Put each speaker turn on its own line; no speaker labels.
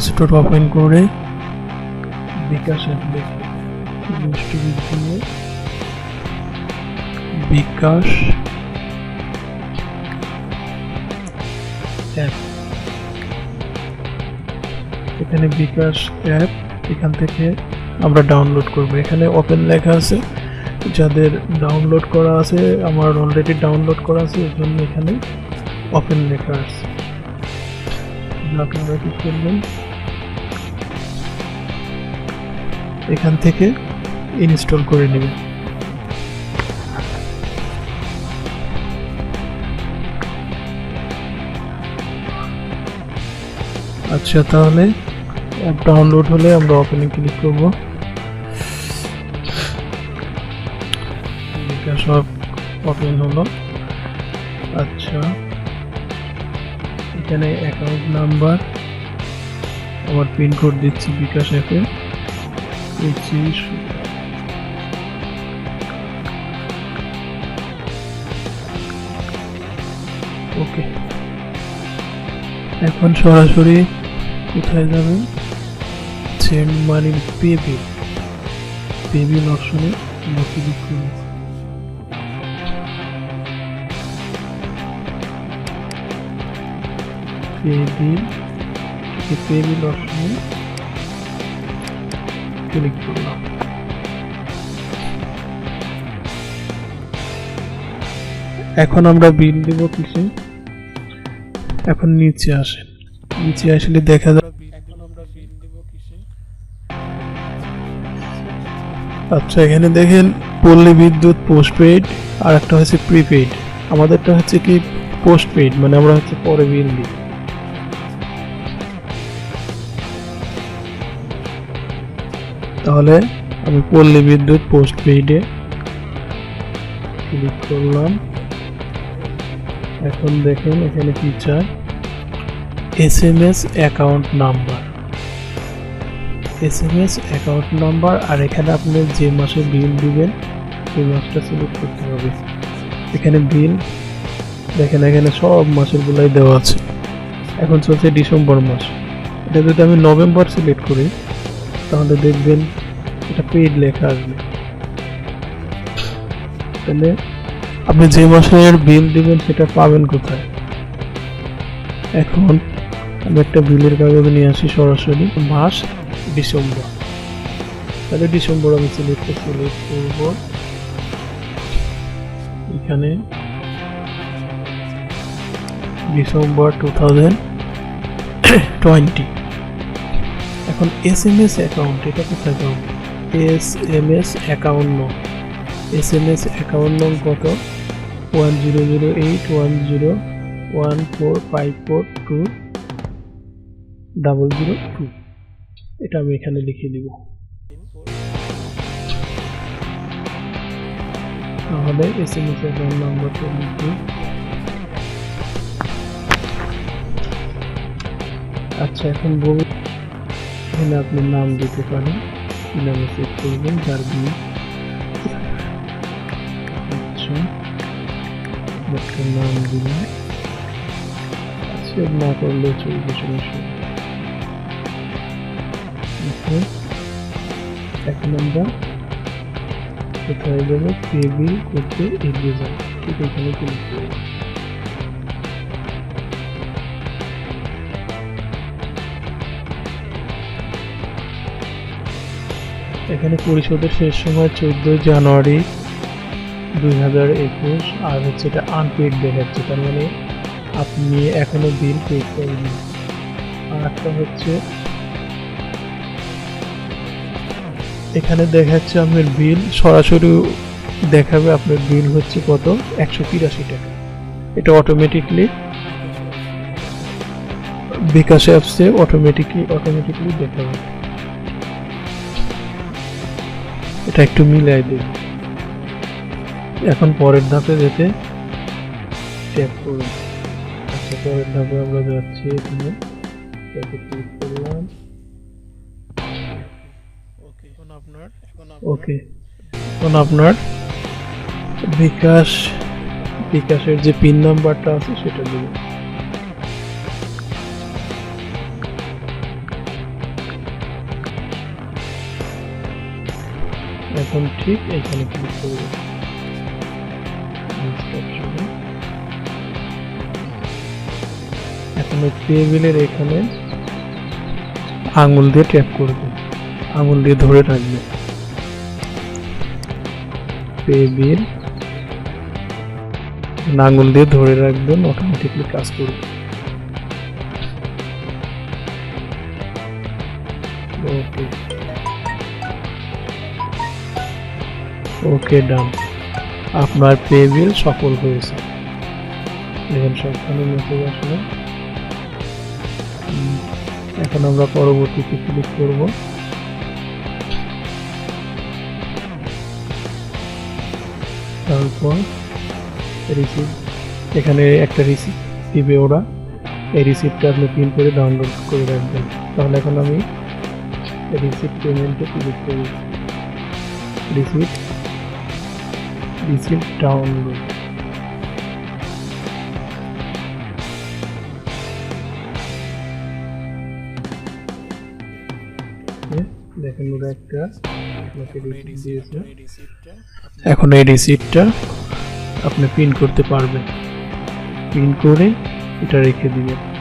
Store open করে বিকাশ দিয়ে বিকাশ app এখানে বিকাশ অ্যাপ এখান থেকে আমরা ডাউনলোড করব। এখানে ওপেন লেখা আছে। যাদের ডাউনলোড করা আছে, আমার অলরেডি ডাউনলোড করা আছে এর জন্য এখানে ওপেন লেখা আছে আপনারা কি করবেন। এখান থেকে ইনস্টল করে নেবেন। আচ্ছা তাহলে অ্যাপ ডাউনলোড হলে আমরা ওপেনে ক্লিক করব। বিকাশ সব ওপেন হলো। আচ্ছা। এখানে অ্যাকাউন্ট নাম্বার আমার পিনকোড দিচ্ছি বিকাশ অ্যাপে পঁচিশ ওকে এখন সরাসরি কোথায় যাবেন? সেন্ড মানির পেবিল পেবিল অপশনে ক্লিক করব পেবিল পেবিল অপশনে ক্লিক করলাম। এখন আমরা বিল দেব কিসে? এখন নিচে আসেন। নিচে আসলে দেখা যাবে আচ্ছা এখানে দেখেন পল্লী বিদ্যুৎ পোস্টপেড আর একটা হচ্ছে প্রিপেড আমাদেরটা হচ্ছে কি পোস্টপেড মানে আমরা হচ্ছে পরে বিল দিই। তাহলে আমি পল্লী বিদ্যুৎ পোস্ট পেইডে ক্লিক করলাম। এখন দেখেন এখানে কি চাই? S M S account number S M S account number আর এখানে আপনি যে মাসে বিল দিবেন, সেই মাসটা সিলেক্ট করতে হবে। এখানে বিল দেখেন এখানে সব মাসের গুলাই দেওয়া আছে। এখন চলছে ডিসেম্বর মাস। এটা যদি আমি নভেম্বর সিলেক্ট করি তাহলে দেখবেন এটা পেইড লেখা আসবে। তাহলে আপনি যে মাসের বিল দিবেন সেটা পাবেন কোথায়? এখন আমি একটা বিলের কাগজ নিয়ে আসি সরাসরি। মাস ডিসেম্বর। তাহলে ডিসেম্বর আমি সিলেক্ট সিলেক্ট করব। এখানে ডিসেম্বর টু থাউজেন্ড টোয়েন্টি এখন এস এম এস অ্যাকাউন্ট এটা কোথায় পাবো এস এম এস অ্যাকাউন্ট নং এস এম এস অ্যাকাউন্ট নং কত? One zero zero eight one zero one four five four two double zero two এটা আমি এখানে লিখে দিব তাহলে এস এম এস অ্যাকাউন্ট নাম্বারটা লিখি আচ্ছা এখন বলুন। এখানে আপনি নাম দিতে পারেন। নামে সেভ করবেন, যার আচ্ছা। নাম দিলাম। সেভ না করলে চলবে সমস্যা। এখন আমরা কোথায় যাব বিল করতে এগিয়ে যাব ঠিক এখানে ক্লিক করব এখানে পরিশোধের শেষ সময় চোদ্দোই জানুয়ারি দুই হাজার একুশ, আর হচ্ছে এটা আনপেড দেখাচ্ছে তার মানে আপনি এখনও বিল পে করেননি। আর একটা হচ্ছে, এখানে দেখাচ্ছে আপনার বিল সরাসরি দেখাবে আপনার বিল হচ্ছে কত? একশো তিরাশি টাকা। এটা অটোমেটিকলি বিকাশ অ্যাপসে অটোমেটিকলি অটোমেটিকলি দেখাবে এটা একটু মিলাই দিন এখন পরের ধাপে যেতে চেক করুন। আচ্ছা পরের ধাপে আমরা যাচ্ছি এখানে। ক্লিক করলাম। ওকে এখন আপনার ওকে এখন আপনার বিকাশ বিকাশের যে পিন নাম্বারটা আছে সেটা দেবেন এখন ঠিক এখানে ক্লিক করব। এখন ওই টেবিলের এখানে আঙুল দিয়ে ট্যাপ করবে। আঙুল দিয়ে ধরে রাখবে। টেবিল আঙুল দিয়ে ধরে রাখবেন অটোমেটিকলি কাজ করবে। ওকে ওকে ডান আপনার পে বিল সফল হয়েছে। দেখেন সবখানে মেসেজ আসলো। এখন আমরা পরবর্তীতে ক্লিক করব। তারপর রিসিভ এখানে একটা রিসিভ দিবে ওরা। এই রিসিপ্টটা আপনি প্রিন্ট করে ডাউনলোড করে রাখবেন। তাহলে এখন আমি রিসিপ্ট পেমেন্টে ক্লিক করি। রিসিপ্ট রিসিপ্ট ডাউনলোড দেখেন ওরা একটা এখন এই রিসিপ্টটা আপনি প্রিন্ট করতে পারবেন। প্রিন্ট করে এটা রেখে দিবেন।